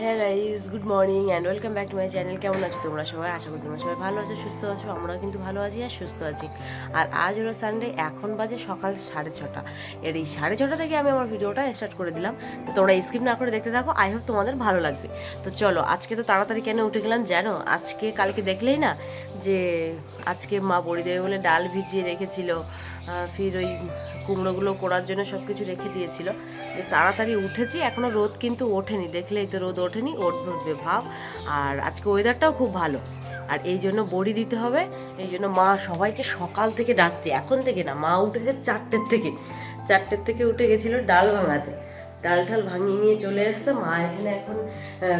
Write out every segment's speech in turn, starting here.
হ্যাঁ guys good morning and welcome back to my channel কেমন আছো তোমরা সবাই? আশা করি তোমরা সবাই ভালো আছো, সুস্থ আছো, আমরাও কিন্তু ভালো আছি আর সুস্থ আছি। আর আজ হলো সানডে এখন বাজে সকাল সাড়ে ছটা। এর এই সাড়ে ছটা থেকে আমি আমার ভিডিওটা স্টার্ট করে দিলাম। তো তোমরা স্কিপ না করে দেখতে থাকো আই হোপ তোমাদের ভালো লাগবে। তো চলো, আজকে তো তাড়াতাড়ি কেন উঠে গেলাম জানো? আজকে কালকে দেখলেই না যে আজকে মা বড়ি দেবে বলে ডাল ভিজিয়ে রেখেছিল ফির ওই কুমড়োগুলো করার জন্য সব কিছু রেখে দিয়েছিল। যে তাড়াতাড়ি উঠেছি এখনও রোদ কিন্তু ওঠেনি। দেখলেই তো রোদ ওঠেনি উঠবে উঠবে ভাব। আর আজকে ওয়েদারটাও খুব ভালো। আর এই জন্য বড়ি দিতে হবে। এই জন্য মা সবাইকে সকাল থেকে ডাকছে এখন থেকে না, মা উঠেছে চারটের থেকে। চারটের থেকে উঠে গেছিল ডাল ভাঙাতে। ডাল ঠাল ভাঙিয়ে নিয়ে চলে এসছে। মা এখানে এখন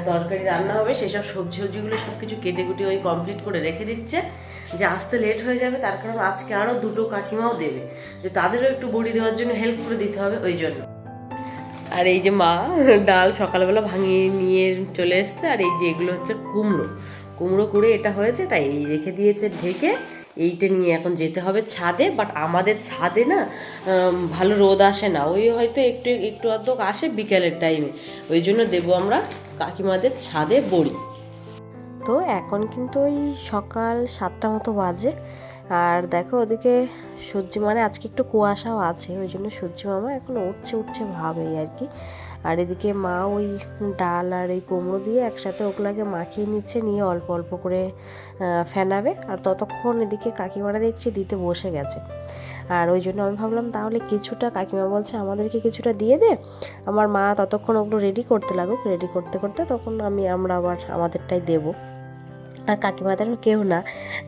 তরকারি রান্না হবে। সেসব সবজি সবজিগুলো সব কিছু কেটে কুটে ওই কমপ্লিট করে রেখে দিচ্ছে। যে আসতে লেট হয়ে যাবে, তার কারণ আজকে আরও দুটো কাকিমাও দেবে। যে তাদেরও একটু বড়ি দেওয়ার জন্য হেল্প করে দিতে হবে ওই জন্য। আর এই যে মা, ডাল সকালবেলা ভাঙিয়ে নিয়ে চলে এসছে। আর এই যে এগুলো হচ্ছে কুমড়ো। কুমড়ো করে এটা হয়েছে, তাই রেখে দিয়েছে ঢেকে। এইটা নিয়ে এখন যেতে হবে ছাদে বাট আমাদের ছাদে না ভালো রোদ আসে না। ওই হয়তো একটু একটু অর্ধক আসে বিকেলের টাইমে ওই জন্য দেবো আমরা কাকিমাদের ছাদে বড়ি। তো এখন কিন্তু ওই সকাল সাতটা মতো বাজে। আর দেখো ওদিকে সূর্যি মানে আজকে একটু কুয়াশাও আছে, ওই জন্য সূর্যি মামা এখন উঠছে উঠছে ভাব আর কি। আর এদিকে মা ওই ডাল আর এই কুমড়ো দিয়ে একসাথে ওগুলাকে মাখিয়ে নিচ্ছে, নিয়ে অল্প অল্প করে ফেনাবে। আর ততক্ষণ এদিকে কাকিমারা দেখছি, দিতে বসে গেছে। আর ওই জন্য আমি ভাবলাম, তাহলে কিছুটা, কাকিমা বলছে, আমাদেরকে কিছুটা দিয়ে দে। আমার মা ততক্ষণ ওগুলো রেডি করতে লাগুক। রেডি করতে করতে তখন আমি, আমরা আবার আমাদেরটাই দেবো। আর কাকিমাদেরও কেউ না।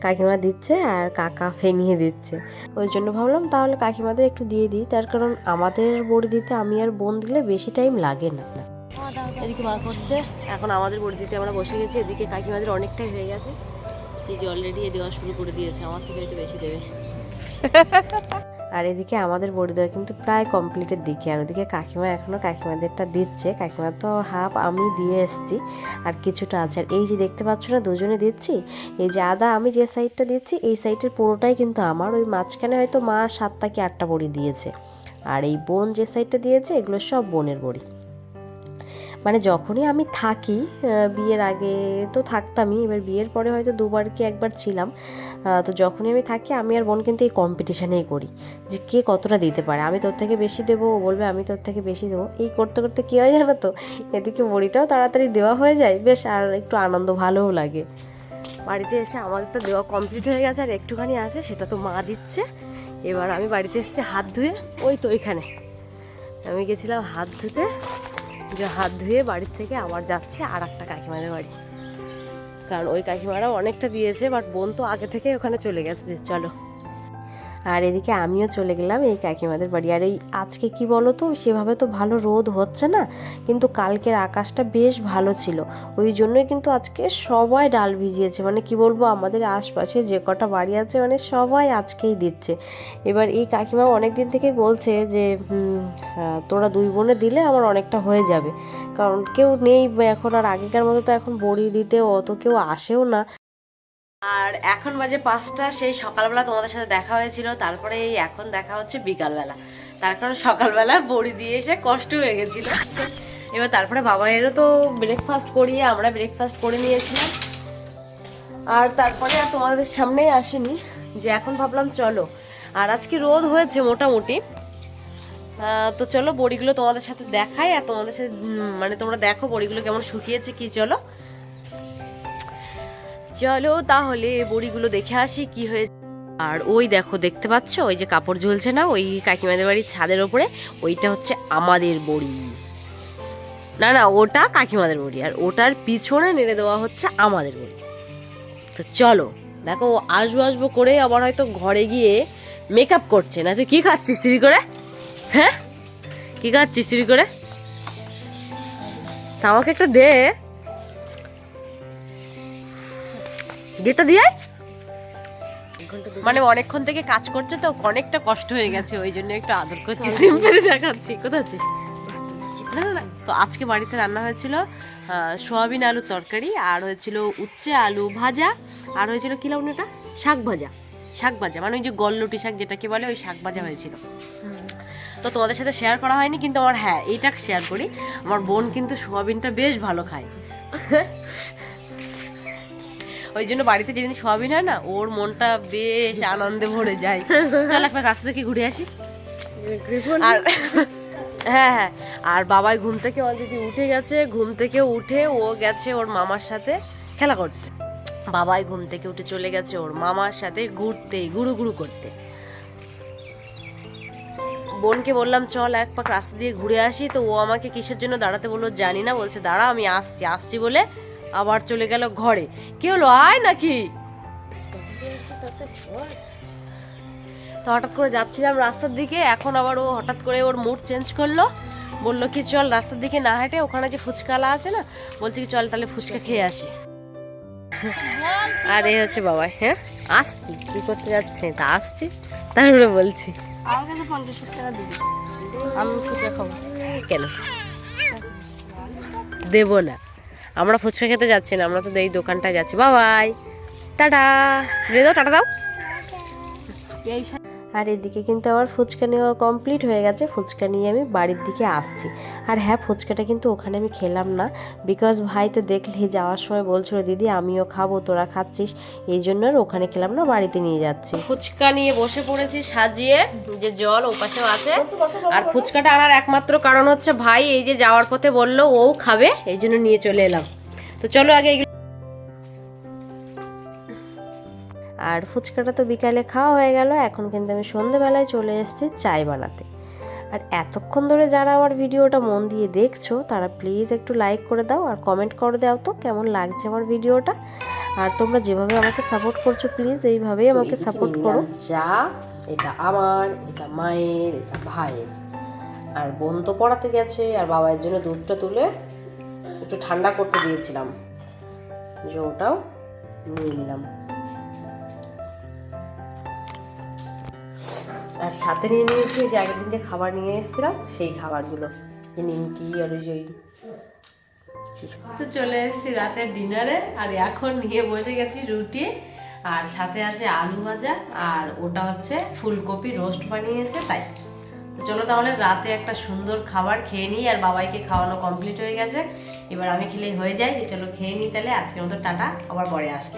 কাকিমা দিচ্ছে আর কাকা ফেনিয়ে দিচ্ছে। ওই জন্য ভাবলাম তাহলে কাকিমাদের একটু দিয়ে দিই, তার কারণ আমাদের বড়ি দিতে আমি আর বোন দিলে বেশি টাইম লাগে না। এদিকে মা করছে। এখন আমাদের বড়ি দিতে আমরা বসে গেছি, এদিকে কাকিমাদের অনেকটাই হয়ে গেছে। সেই যে অলরেডি দেওয়া শুরু করে দিয়েছে, আমার থেকে একটু বেশি দেবে। আর এদিকে আমাদের বড়ি দেওয়া কিন্তু প্রায় কমপ্লিটের দিকে। আর ওদিকে কাকিমা এখনও কাকিমাদেরটা দিচ্ছে। কাকিমা তো হাফ আমি দিয়ে এসছি। আর কিছুটা আছে। আর এই যে দেখতে পাচ্ছ না, দুজনে দিচ্ছি? এই যে আদা আমি যে সাইডটা দিচ্ছি, এই সাইডের পুরোটাই কিন্তু আমার। ওই মাঝখানে হয়তো মা সাতটা কি আটটা বড়ি দিয়েছে। আর এই বোন যে সাইডটা দিয়েছে, এগুলো সব বোনের বড়ি। মানে যখনই আমি থাকি বিয়ের আগে তো থাকতামই, এবার বিয়ের পরে হয়তো দুবার কি একবার ছিলাম। তো যখনই আমি থাকি, আমি আর বোন কিন্তু এই কম্পিটিশানেই করি যে কে কতটা দিতে পারে। আমি তোর থেকে বেশি দেবো, ও বলবে আমি তোর থেকে বেশি দেবো। এই করতে করতে কী হয় জানো তো? এদিকে বড়িটাও তাড়াতাড়ি দেওয়া হয়ে যায়, বেশ আর একটু আনন্দ ভালোও লাগে। বাড়িতে এসে আমাদের তো দেওয়া কমপ্লিট হয়ে গেছে আর একটুখানি আছে, সেটা তো মা দিচ্ছে। এবার আমি বাড়িতে এসেছি হাত ধুয়ে, ওই তো ওইখানে আমি গেছিলাম হাত ধুতে। যে হাত ধুয়ে বাড়ির থেকে আবার যাচ্ছে আর একটা কাকিমাদের বাড়ি। কারণ ওই কাকিমারা অনেকটা দিয়েছে বাট বোন তো আগে থেকে ওখানে চলে গেছে চলো। আর এদিকে আমিও চলে গেলাম এই কাকিমাদের বাড়ি। আর এই আজকে কি বলো তো সেভাবে তো ভালো রোদ হচ্ছে না, কিন্তু কালকের আকাশটা বেশ ভালো ছিল। ওই জন্যই কিন্তু আজকে সবাই ডাল ভিজিয়েছে। মানে কি বলব, আমাদের আশপাশে যে কটা বাড়ি আছে মানে সবাই আজকেই দিচ্ছে। এবার এই কাকিমা অনেক দিন থেকেই বলছে যে তোরা দুই বোনে দিলে আমার অনেকটা হয়ে যাবে। কারণ কেউ নেই, এখন আর আগেকার মতো তো এখন বড়ি দিতে অত কেউ আসেও না। আর এখন বাজে পাঁচটা, সেই সকালবেলা তোমাদের সাথে দেখা হয়েছিল, তারপরে এই এখন দেখা হচ্ছে বিকালবেলা। তার কারণ সকালবেলা বড়ি দিয়ে এসে কষ্ট হয়ে গেছিল। এবার তারপরে বাবা এরও তো ব্রেকফাস্ট করিয়ে, আমরা ব্রেকফাস্ট করে নিয়েছিলাম। আর তারপরে আর তোমাদের সামনেই আসেনি, যে এখন ভাবলাম চলো। আর আজকে রোদ হয়েছে মোটামুটি। তো চলো বড়িগুলো তোমাদের সাথে দেখাই, আর তোমাদের সাথে মানে তোমরা দেখো বড়িগুলো কেমন শুকিয়েছে কি, চলো। চলো তাহলে বড়িগুলো দেখে আসি কি হয়েছে। আর ওই দেখো, দেখতে পাচ্ছ? ওই যে কাপড় ঝুলছে না? ওই কাকিমাদের বাড়ির ছাদের ওপরে। ওইটা হচ্ছে আমাদের বড়ি। না না, ওটা কাকিমাদের বড়ি। আর ওটার পিছনে নেড়ে দেওয়া হচ্ছে আমাদের বড়ি। তো চলো, দেখো, ও আসব আসব করে আবার হয়তো ঘরে গিয়ে মেকআপ করছে। না কি খাচ্ছিস চুরি করে? হ্যাঁ? কি খাচ্ছিস চুরি করে? তা আমাকে একটা দে। যেটা দিয়ে? মানে অনেকক্ষণ থেকে কাজ করছে তো অনেকটা কষ্ট হয়ে গেছে ওই জন্য একটু আদর করছি। সিম্পলি দেখাচ্ছি না না তো আজকে বাড়িতে রান্না হয়েছিল সোয়াবিন আলুর তরকারি আর হয়েছিল উচ্ছে আলু ভাজা আর হয়েছিল কি লাউন এটা শাক ভাজা। শাক ভাজা মানে ওই যে গল্লটি শাক যেটাকে বলে ওই শাক ভাজা হয়েছিল। তো তোমাদের সাথে শেয়ার করা হয়নি কিন্তু আমার হ্যাঁ এইটা শেয়ার করি। আমার বোন কিন্তু সোয়াবিনটা বেশ ভালো খায়। ওই জন্য বাড়িতে যেদিন সোয়াবিন হয় না ওর মনটা বেশ আনন্দে ভরে যায়। চল একবার রাস্তা থেকে ঘুরে আসি। আর হ্যাঁ হ্যাঁ। আর বাবাই ঘুম থেকে অলরেডি উঠে গেছে ঘুম থেকে উঠে ও গেছে ওর মামার সাথে খেলা করতে। বাবাই ঘুম থেকে উঠে চলে গেছে ওর মামার সাথে ঘুরতে গুরু গুরু করতে। বোনকে বললাম চল এক পাক রাস্তা দিয়ে ঘুরে আসি। তো ও আমাকে কিসের জন্য দাঁড়াতে বলল জানি না। বলছে দাঁড়া আমি আসছি। আসছি বলে আবার চলে গেল ঘরে। কি হলো? আয় নাকি। তো হঠাৎ করে যাচ্ছিলাম রাস্তার দিকে এখন আবার ও হঠাৎ করে ওর মুড চেঞ্জ করল। বলল কি চল রাস্তার দিকে না হেঁটে ওখানে যে ফুচকালা আছে না বলছে কি চল তাহলে ফুচকা খেয়ে আসি। আর এই হচ্ছে বাবা হ্যাঁ? আসছি কি করতে যাচ্ছি? তা আসছি তারপরে বলছি। আমার কাছে পঞ্চাশ টাকা দিবি। আমি ফুচকা খাব। কেন? দেব না। আমরা ফুচকা খেতে যাচ্ছি না, আমরা তো এই দোকানটায় যাচ্ছি। বাবাই। টাটা। রে দাও টাটা দাও। এই আর এদিকে কিন্তু আমার ফুচকা নেওয়া কমপ্লিট হয়ে গেছে। ফুচকা নিয়ে আমি বাড়ির দিকে আসছি। আর হ্যাঁ ফুচকাটা কিন্তু ওখানে আমি খেলাম না। বিকজ ভাই তো দেখলে, যাওয়ার সময় বলছিল, দিদি, আমিও খাব, তোরা খাচ্ছিস। এই জন্য আর ওখানে খেলাম না, বাড়িতে নিয়ে যাচ্ছি। ফুচকা নিয়ে বসে পড়েছি সাজিয়ে, যে জল ও পাশেও আছে। আর ফুচকাটা আনার একমাত্র কারণ হচ্ছে ভাই, এই যে যাওয়ার পথে বলল, ও খাবে। এই জন্য নিয়ে চলে এলাম। তো চলো আগে আর ফুচকাটা তো বিকালে খাওয়া হয়ে গেল এখন কিন্তু আমি সন্ধেবেলায় চলে এসেছি চাই বানাতে। আর এতক্ষণ ধরে যারা আমার ভিডিওটা মন দিয়ে দেখছ তারা প্লিজ একটু লাইক করে দাও আর কমেন্ট করে দাও তো কেমন লাগছে আমার ভিডিওটা। আর তোমরা যেভাবে আমাকে সাপোর্ট করছ প্লিজ এইভাবেই আমাকে সাপোর্ট করো। যা এটা আমার এটা মায়ের এটা ভাইয়ের। আর বোন তো পড়াতে গেছে আর বাবার জন্য দুধটা তুলে একটু ঠান্ডা করতে দিয়েছিলাম। যে ওটাও নিয়ে নিলাম। আর সাথে নিয়ে নিয়েছি যে আগের দিন যে খাবার নিয়ে এসেছিলাম, সেই খাবারগুলো নিমকি আর ওই যে তো চলে এসেছি রাতের ডিনারে, আর এখন নিয়ে বসে গেছি রুটি, আর সাথে আছে আলু ভাজা, আর ওটা হচ্ছে ফুলকপি রোস্ট বানিয়েছে, তাই। তো চলো তাহলে রাতে একটা সুন্দর খাবার খেয়ে নিই, আর বাবাইকে খাওয়ানো কমপ্লিট হয়ে গেছে। এবার আমি খেলেই হয়ে যাই, যে চলো খেয়ে নিই তাহলে, আজকের মতো টাটা, আবার পরে আসছি।